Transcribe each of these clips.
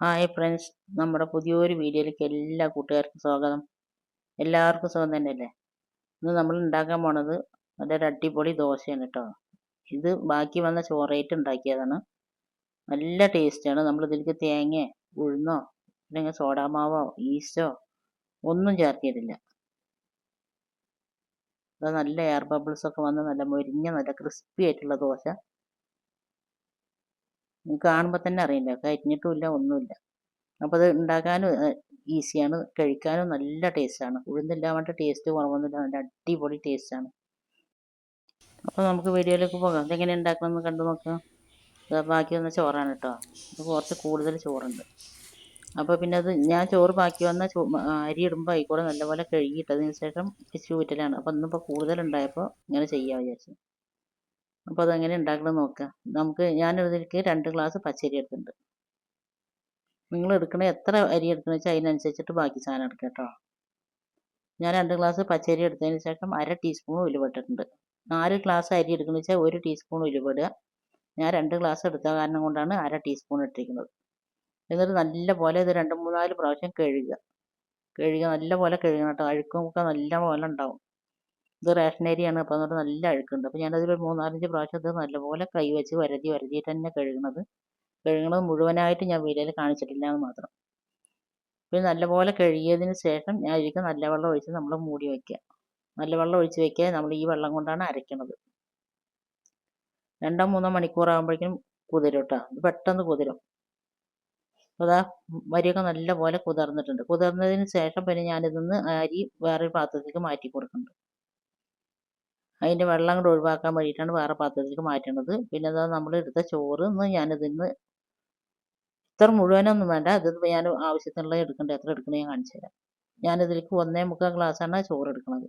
Hi friends നമ്മുടെ പുതിയൊരു വീഡിയോയിലേക്ക് എല്ലാ കൂട്ടുകാർക്കും സ്വാഗതം. എല്ലാവർക്കും സുഖം തന്നെയല്ലേ? ഇന്ന് നമ്മൾ ഉണ്ടാക്കാൻ പോണത് നല്ലൊരു അടിപൊളി ദോശയാണ് കേട്ടോ. ഇത് ബാക്കി വന്ന ചോറേറ്റ് ഉണ്ടാക്കിയതാണ്. നല്ല ടേസ്റ്റാണ് നമ്മൾ ഇതിലേക്ക് തേങ്ങ ഉഴുന്നോ അല്ലെങ്കിൽ സോഡാമാവോ ഈസ്റ്റോ ഒന്നും ചേർത്തിയിട്ടില്ല. അത് നല്ല എയർ ബബിൾസൊക്കെ വന്ന് നല്ല മൊരിഞ്ഞ നല്ല ക്രിസ്പി ആയിട്ടുള്ള ദോശ. കാണുമ്പോൾ തന്നെ അറിയില്ല. കരിഞ്ഞിട്ടുമില്ല ഒന്നുമില്ല. അപ്പോൾ അത് ഉണ്ടാക്കാനും ഈസിയാണ്. കഴിക്കാനും നല്ല ടേസ്റ്റാണ്. ഉഴുന്നില്ലാണ്ട് ടേസ്റ്റ് കുറവൊന്നുമില്ല. നല്ല അടിപൊളി ടേസ്റ്റാണ് അപ്പോൾ നമുക്ക് വീഡിയോയിലേക്ക് പോകാം. അതെങ്ങനെ ഉണ്ടാക്കണമെന്ന് കണ്ടു നോക്കാം. ബാക്കി വന്ന ചോറാണ് കേട്ടോ കുറച്ച് കൂടുതൽ ചോറുണ്ട്. അപ്പോൾ പിന്നെ അത് ഞാൻ ചോറ് ബാക്കി വന്ന അരി ഇടുമ്പോൾ ആയിക്കോടെ നല്ലപോലെ കഴുകിയിട്ടതിന് ശേഷം ചൂറ്റലാണ്. അപ്പോൾ ഇന്നിപ്പോൾ കൂടുതലുണ്ടായപ്പോൾ ഇങ്ങനെ ചെയ്യാം വിചാരിച്ചു. അപ്പോൾ അതെങ്ങനെ ഉണ്ടാക്കണം നോക്കാം. നമുക്ക് ഞാൻ ഇതിലേക്ക് രണ്ട് ഗ്ലാസ് പച്ചരി എടുത്തിട്ടുണ്ട്. നിങ്ങൾ എടുക്കണ എത്ര അരി എടുക്കണമെന്ന് വെച്ചാൽ അതിനനുസരിച്ചിട്ട് ബാക്കി സാധനം എടുക്കുക കേട്ടോ. ഞാൻ രണ്ട് ഗ്ലാസ് പച്ചരി എടുത്തതിന് ശേഷം അര ടീസ്പൂൺ ഉലുവട്ടിട്ടുണ്ട് നാല് ഗ്ലാസ് അരി എടുക്കുന്ന വെച്ചാൽ ഒരു ടീസ്പൂൺ ഉലുവിടുക ഞാൻ രണ്ട് ഗ്ലാസ് എടുത്ത കാരണം കൊണ്ടാണ് അര ടീസ്പൂൺ ഇട്ടിരിക്കുന്നത്. എന്നിട്ട് നല്ല പോലെ ഇത് രണ്ട് മൂന്നാൽ പ്രാവശ്യം കഴുകുക. കഴുകുക നല്ല പോലെ കഴുകണം കേട്ടോ. അഴുക്കും ഒക്കെ നല്ല പോലെ ഉണ്ടാവും. ഇത് റേഷൻ അരിയാണ് അപ്പോൾ അതുകൊണ്ട് നല്ല അഴുക്കുണ്ട്. അപ്പോൾ ഞാനതിൽ ഒരു മൂന്നാലഞ്ച് പ്രാവശ്യം ഇത് നല്ലപോലെ കൈ വെച്ച് വരതി വരതിയിട്ട് തന്നെ കഴുകുന്നത്. കഴുകുന്നത് മുഴുവനായിട്ട് ഞാൻ വീഡിയോയിൽ കാണിച്ചിട്ടില്ല എന്ന് മാത്രം. പിന്നെ നല്ലപോലെ കഴുകിയതിന് ശേഷം ഞാൻ ഇതിലേക്ക് നല്ല വെള്ളം ഒഴിച്ച് നമ്മൾ മൂടി വയ്ക്കുക നല്ല വെള്ളം ഒഴിച്ച് വയ്ക്കുക നമ്മൾ ഈ വെള്ളം കൊണ്ടാണ് അരയ്ക്കുന്നത് രണ്ടോ മൂന്നോ മണിക്കൂർ ആകുമ്പോഴേക്കും കുതിരും കേട്ടോ. പെട്ടെന്ന് കുതിരും. അതാ വരിയൊക്കെ നല്ലപോലെ കുതിർന്നിട്ടുണ്ട്. കുതിർന്നതിന് ശേഷം പിന്നെ ഞാനിതിന്ന് അരി വേറൊരു പാത്രത്തിലേക്ക് മാറ്റി കൊടുക്കുന്നുണ്ട്. അതിന്റെ വെള്ളം കൂടെ ഒഴിവാക്കാൻ വേണ്ടിയിട്ടാണ് വേറെ പാത്രത്തിലേക്ക് മാറ്റുന്നത് പിന്നെ അതാ നമ്മൾ എടുത്ത ചോറ് ഇന്ന് ഞാനിതിന്ന് ഇത്ര മുഴുവനൊന്നും വേണ്ട. ഇത് ഞാൻ ആവശ്യത്തിനുള്ള എടുക്കേണ്ട. എത്ര എടുക്കണേ ഞാൻ കാണിച്ചു തരാം. ഞാനിതിലേക്ക് ഒന്നേ മുക്കാൽ ഗ്ലാസ്സാണ് ചോറ് എടുക്കുന്നത്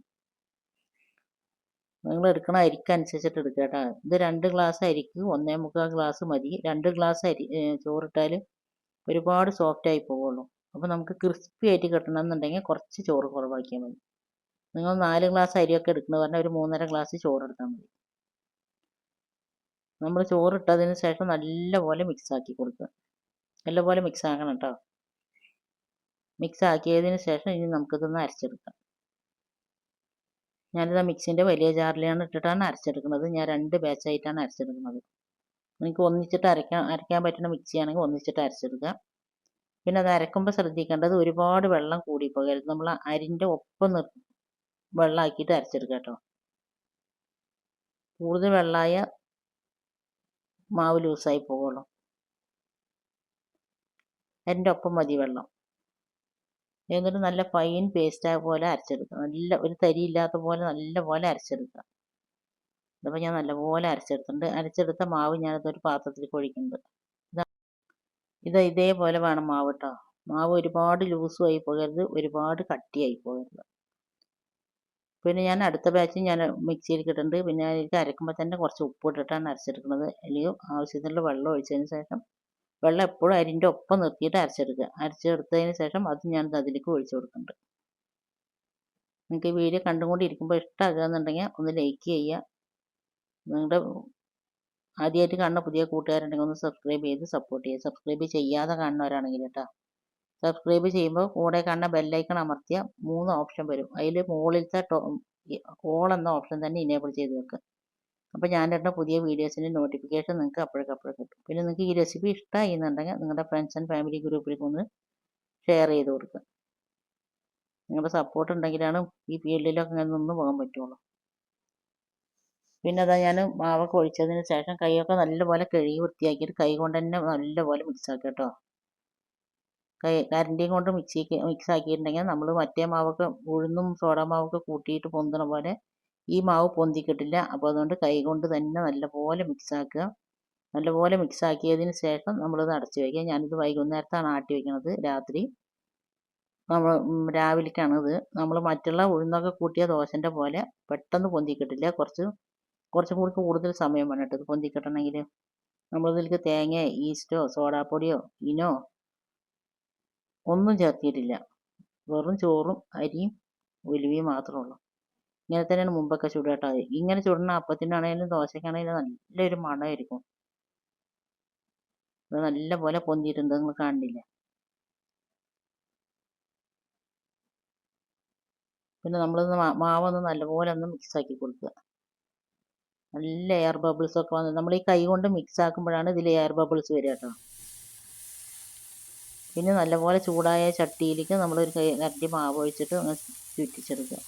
നിങ്ങൾ എടുക്കണ അരിക്ക് അനുസരിച്ചിട്ട് എടുക്കുക കേട്ടോ. ഇത് രണ്ട് ഗ്ലാസ് അരിക്ക് ഒന്നേ മുക്കാൽ ഗ്ലാസ് മതി. രണ്ട് ഗ്ലാസ് അരി ചോറിട്ടാൽ ഒരുപാട് സോഫ്റ്റ് ആയി പോവുള്ളൂ. അപ്പോൾ നമുക്ക് ക്രിസ്പി ആയിട്ട് കിട്ടണമെന്നുണ്ടെങ്കിൽ കുറച്ച് ചോറ് കുറവാക്കിയാൽ മതി. നിങ്ങൾ നാല് ഗ്ലാസ് അരിയൊക്കെ എടുക്കുന്നത് പറഞ്ഞാൽ ഒരു മൂന്നര ഗ്ലാസ് ചോറ് എടുത്താൽ മതി. നമ്മൾ ചോറിട്ടതിന് ശേഷം നല്ലപോലെ മിക്സ് ആക്കി കൊടുക്കുക. നല്ലപോലെ മിക്സ് ആക്കണം കേട്ടോ മിക്സ് ആക്കിയതിന് ശേഷം ഇനി നമുക്കിതൊന്ന് അരച്ചെടുക്കാം. ഞാനിത് മിക്സിന്റെ വലിയ ജാറിലാണ് ഇട്ടിട്ടാണ് അരച്ചെടുക്കുന്നത്. ഞാൻ രണ്ട് ബാച്ചായിട്ടാണ് അരച്ചെടുക്കുന്നത്. നിങ്ങൾക്ക് ഒന്നിച്ചിട്ട് അരയ്ക്കാൻ അരയ്ക്കാൻ പറ്റുന്ന മിക്സി ആണെങ്കിൽ ഒന്നിച്ചിട്ട് അരച്ചെടുക്കുക. പിന്നെ അത് അരക്കുമ്പോൾ ശ്രദ്ധിക്കേണ്ടത് ഒരുപാട് വെള്ളം കൂടിപ്പോകരുത് നമ്മൾ അരിന്റെ ഒപ്പം നിർ വെള്ളമാക്കിയിട്ട് അരച്ചെടുക്കുക കേട്ടോ. കൂടുതൽ വെള്ളമായ മാവ് ലൂസായി പോകുള്ളൂ അതിന്റെ ഒപ്പം മതി വെള്ളം. എന്നിട്ട് നല്ല ഫൈൻ പേസ്റ്റ് പോലെ അരച്ചെടുക്കുക നല്ല ഒരു തരി ഇല്ലാത്ത പോലെ നല്ല പോലെ അരച്ചെടുക്കുക ഇതിപ്പോൾ ഞാൻ നല്ലപോലെ അരച്ചെടുത്തിട്ടുണ്ട്. അരച്ചെടുത്ത മാവ് ഞാനതൊരു പാത്രത്തിലേക്ക് ഒഴിക്കുന്നുണ്ട് ഇതാ ഇത് ഇതേപോലെ വേണം മാവ് കേട്ടോ. മാവ് ഒരുപാട് ലൂസും ആയി പോകരുത്. ഒരുപാട് കട്ടിയായി പോകരുത്. പിന്നെ ഞാൻ അടുത്ത ബാച്ച് ഞാൻ മിക്സിയിൽ ഇട്ടിട്ടുണ്ട്. പിന്നെ അതിലേക്ക് അരക്കുമ്പോൾ തന്നെ കുറച്ച് ഉപ്പ് ഇട്ടിട്ടാണ് അരച്ചെടുക്കുന്നത്. അല്ലെങ്കിൽ ആവശ്യത്തിനുള്ള വെള്ളം ഒഴിച്ചതിന് ശേഷം വെള്ളം എപ്പോഴും അരിന്റെ ഒപ്പം നിർത്തിയിട്ട് അരച്ചെടുക്കുക. അരച്ചെടുത്തതിന് ശേഷം അത് ഞാൻ അതിലേക്ക് ഒഴിച്ചു കൊടുക്കുന്നുണ്ട്. നിങ്ങൾക്ക് വീഡിയോ കണ്ടുകൊണ്ടിരിക്കുമ്പോൾ ഇഷ്ടമാകുകയെന്നുണ്ടെങ്കിൽ ഒന്ന് ലൈക്ക് ചെയ്യുക. നിങ്ങളുടെ ആദ്യമായിട്ട് കാണുന്ന പുതിയ കൂട്ടുകാരുണ്ടെങ്കിൽ ഒന്ന് സബ്സ്ക്രൈബ് ചെയ്ത് സപ്പോർട്ട് ചെയ്യുക. സബ്സ്ക്രൈബ് ചെയ്യാതെ കാണുന്നവരാണെങ്കിൽ കേട്ടോ. സബ്സ്ക്രൈബ് ചെയ്യുമ്പോൾ കൂടെ കാണുന്ന ബെല്ലൈക്കൺ അമർത്തിയ മൂന്ന് ഓപ്ഷൻ വരും. അതിൽ മുകളിലത്തെ ഓൾ എന്ന ഓപ്ഷൻ തന്നെ ഇനേബിൾ ചെയ്ത് വെക്കുക അപ്പോൾ ഞാൻ ഇടുന്ന പുതിയ വീഡിയോസിന്റെ നോട്ടിഫിക്കേഷൻ നിങ്ങൾക്ക് അപ്പോഴേക്കപ്പോഴും കിട്ടും. പിന്നെ നിങ്ങൾക്ക് ഈ റെസിപ്പി ഇഷ്ടമായി എന്നുണ്ടെങ്കിൽ നിങ്ങളുടെ ഫ്രണ്ട്സ് ആൻഡ് ഫാമിലി ഗ്രൂപ്പിലേക്ക് ഒന്ന് ഷെയർ ചെയ്ത് കൊടുക്കുക നിങ്ങളുടെ സപ്പോർട്ട് ഉണ്ടെങ്കിലാണ് ഈ ഫീൽഡിലൊക്കെ ഇങ്ങനെ നിന്ന് പോകാൻ പറ്റുള്ളൂ. പിന്നെ അതാ ഞാൻ മാവൊക്കെ ഒഴിച്ചതിന് ശേഷം കൈയൊക്കെ നല്ലപോലെ കഴുകി വൃത്തിയാക്കിയിട്ട് കൈ കൊണ്ട് തന്നെ നല്ലപോലെ മിക്സ് ആക്കുക കേട്ടോ. കരണ്ടിയും കൊണ്ട് മിക്സി മിക്സ് ആക്കിയിട്ടുണ്ടെങ്കിൽ നമ്മൾ മറ്റേ മാവൊക്കെ ഉഴുന്നും സോഡ മാവൊക്കെ കൂട്ടിയിട്ട് പൊന്തണ പോലെ ഈ മാവ് പൊന്തിക്കിട്ടില്ല. അപ്പോൾ അതുകൊണ്ട് കൈ കൊണ്ട് തന്നെ നല്ലപോലെ മിക്സ് ആക്കുക. നല്ലപോലെ മിക്സ് ആക്കിയതിന് ശേഷം നമ്മളിത് അടച്ച് വയ്ക്കുക. ഞാനിത് വൈകുന്നേരത്താണ് ആട്ടി വയ്ക്കുന്നത് രാത്രി നമ്മൾ രാവിലേക്കാണിത് നമ്മൾ മറ്റുള്ള ഉഴുന്നൊക്കെ കൂട്ടിയ ദോശന്റെ പോലെ പെട്ടെന്ന് പൊന്തിക്കിട്ടില്ല. കുറച്ച് കുറച്ചും കൂടി കൂടുതൽ സമയം വേണം കേട്ടോ ഇത് പൊന്തിക്കിട്ടണമെങ്കിൽ. നമ്മളിതിലേക്ക് തേങ്ങ ഈസ്റ്റോ സോഡാപ്പൊടിയോ ഇനോ ഒന്നും ചേർത്തിട്ടില്ല വെറും ചോറും അരിയും ഉലുവയും മാത്രമേ ഉള്ളൂ. ഇങ്ങനെ തന്നെയാണ് മുമ്പൊക്കെ ചുടുകട്ടോ ഇങ്ങനെ ചുടുന്ന അപ്പത്തിനാണെങ്കിലും ദോശയ്ക്കാണേലും നല്ലൊരു മണമായിരിക്കും. ഇത് നല്ല പോലെ പൊന്തിയിട്ടുണ്ട്. നിങ്ങൾ കാണില്ല പിന്നെ നമ്മളൊന്ന് മാവൊന്ന് നല്ലപോലെ ഒന്ന് മിക്സ് ആക്കി കൊടുക്കുക. നല്ല എയർ ബബിൾസ് ഒക്കെ വന്ന് നമ്മൾ ഈ കൈ കൊണ്ട് മിക്സ് ആക്കുമ്പോഴാണ് ഇതിൽ എയർ ബബിൾസ് വരിക കേട്ടോ. പിന്നെ നല്ലപോലെ ചൂടായ ചട്ടിയിലേക്ക് നമ്മളൊരു കരണ്ടി മാവ് ഒഴിച്ചിട്ട് അങ്ങ് ചുറ്റിച്ചെടുക്കുക.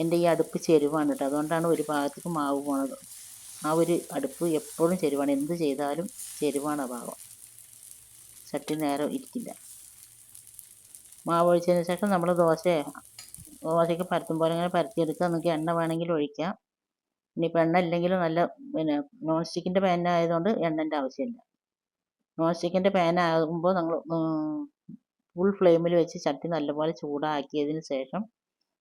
എന്റെ ഈ അടുപ്പ് ചെരുവാണ് കേട്ടോ. അതുകൊണ്ടാണ് ഒരു ഭാഗത്തേക്ക് മാവ് പോണത്. ആ ഒരു അടുപ്പ് എപ്പോഴും ചെരുവാണ്. എന്ത് ചെയ്താലും ചെരുവാണ് ആ ഭാഗം. ചട്ടി നേരെ ഇരിക്കില്ല. മാവ് ഒഴിച്ചതിന് ശേഷം നമ്മൾ ദോശ ദോശയ്ക്ക് പരത്തും പോലെ ഇങ്ങനെ പരത്തിയെടുക്കുക. നിങ്ങൾക്ക് എണ്ണ വേണമെങ്കിൽ ഒഴിക്കാം. ഇനിയിപ്പോൾ എണ്ണ ഇല്ലെങ്കിലും നല്ല പിന്നെ നോൺ സ്റ്റിക്കിന്റെ പാൻ ആയതുകൊണ്ട് എണ്ണന്റെ ആവശ്യമില്ല. നോൺ സ്റ്റിക്കിന്റെ പാൻ ആകുമ്പോൾ നമ്മൾ ഫുൾ ഫ്ലെയിമിൽ വെച്ച് ചട്ടി നല്ലപോലെ ചൂടാക്കിയതിന് ശേഷം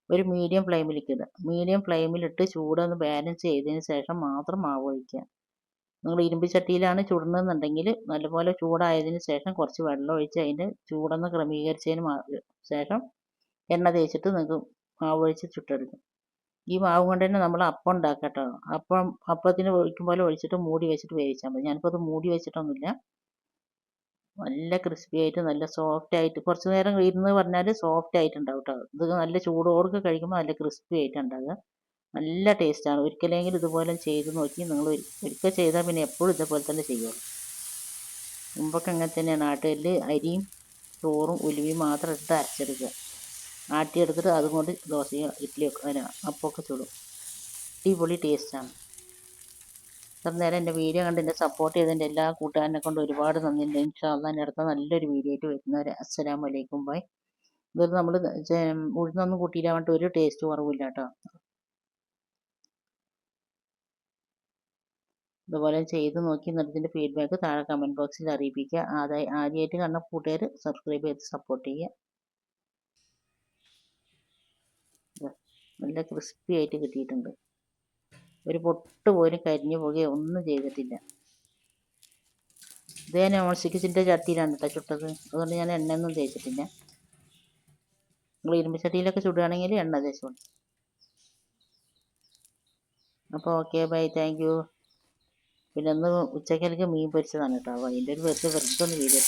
ഒരു മീഡിയം ഫ്ലെയിമിലേക്ക് ഇടുക മീഡിയം ഫ്ലെയിമിലിട്ട് ചൂടൊന്ന് ബാലൻസ് ചെയ്തതിന് ശേഷം മാത്രം മാവ് ഒഴിക്കുക. നിങ്ങൾ ഇരുമ്പ് ചട്ടിയിലാണ് ചുടുന്നതെന്നുണ്ടെങ്കിൽ നല്ലപോലെ ചൂടായതിന് ശേഷം കുറച്ച് വെള്ളം ഒഴിച്ച് അതിന്റെ ചൂടൊന്ന് ക്രമീകരിച്ചതിന് ശേഷം എണ്ണ തേച്ചിട്ട് നിങ്ങൾക്ക് മാവ് ഒഴിച്ച് ചുട്ടെടുക്കും. ഈ മാവ് കൊണ്ട് തന്നെ നമ്മൾ അപ്പം ഉണ്ടാക്കാം കേട്ടോ. അപ്പം അപ്പത്തിന് ഒഴിക്കും പോലെ ഒഴിച്ചിട്ട് മൂടി വെച്ചിട്ട് വേവിച്ചാൽ മതി. ഞാനിപ്പോൾ അത് മൂടി വെച്ചിട്ടൊന്നുമില്ല. നല്ല ക്രിസ്പി ആയിട്ട് നല്ല സോഫ്റ്റ് ആയിട്ട്. കുറച്ച് നേരം ഇരുന്ന് പറഞ്ഞാൽ സോഫ്റ്റ് ആയിട്ടുണ്ടാവും കേട്ടോ ഇത് നല്ല ചൂടോടൊക്കെ കഴിക്കുമ്പോൾ നല്ല ക്രിസ്പി ആയിട്ടുണ്ടാകുക നല്ല ടേസ്റ്റാണ് ഒരിക്കലെങ്കിലും ഇതുപോലെ ചെയ്ത് നോക്കി നിങ്ങൾ ഒരിക്കൽ ചെയ്താൽ പിന്നെ എപ്പോഴും ഇതേപോലെ തന്നെ ചെയ്യുള്ളൂ മുമ്പൊക്കെ അങ്ങനെ തന്നെയാണ്. ആട്ടുകല്ല് അരിയും ചോറും ഉലുവയും മാത്രം എടുത്ത് അരച്ചെടുക്കുക. ആട്ടിയെടുത്തിട്ട് അതുകൊണ്ട് ദോശയോ ഇഡ്ഡലിയോ അപ്പമൊക്കെ ചുടും. അടിപൊളി ടേസ്റ്റാണ് ഇത്ര നേരം എന്റെ വീഡിയോ കണ്ട് എന്നെ സപ്പോർട്ട് ചെയ്തതിന്റെ എല്ലാ കൂട്ടുകാരനെ കൊണ്ട് ഒരുപാട് നന്ദിയുണ്ട്. ഇൻഷാല്ലാ എന്റെ അടുത്ത നല്ലൊരു വീഡിയോ ആയിട്ട് വരുന്നവരെ. അസ്സലാമു വലൈക്കും ബൈ. ഇത് നമ്മൾ ഉഴുന്നൊന്നും കൂട്ടിയില്ല വേണ്ട ഒരു ടേസ്റ്റ് കുറവില്ല കേട്ടോ. ഇതുപോലെ ചെയ്ത് നോക്കി എന്നിട്ട് ഫീഡ്ബാക്ക് താഴെ കമന്റ് ബോക്സിൽ അറിയിപ്പിക്കുക. അതായത് ആദ്യമായിട്ട് കണ്ട കൂട്ടുകാർ സബ്സ്ക്രൈബ് ചെയ്ത് സപ്പോർട്ട് ചെയ്യുക. നല്ല ക്രിസ്പി ആയിട്ട് കിട്ടിയിട്ടുണ്ട്. ഒരു പൊട്ട് പോലും കരിഞ്ഞു പോകുകയോ ഒന്നും ചെയ്തിട്ടില്ല. ഇത് ഞാൻ നോൺ ചട്ടിയിലാണ് കേട്ടോ ചുട്ടത്. അതുകൊണ്ട് ഞാൻ എണ്ണയൊന്നും തേച്ചിട്ടില്ല. നിങ്ങൾ ഇരുമ്പ് ചട്ടിയിലൊക്കെ ചുടുകയാണെങ്കിൽ എണ്ണ തേച്ചോളൂ. അപ്പോൾ ഓക്കെ ബൈ. Thank you. പിന്നെ ഒന്ന് ഉച്ചക്കലേക്ക് മീൻ പൊരിച്ചതാണ് കേട്ടോ അപ്പോൾ അതിന്റെ ഒരു വെറുതെ വെറുതെ ഒന്ന് വീഡിയോ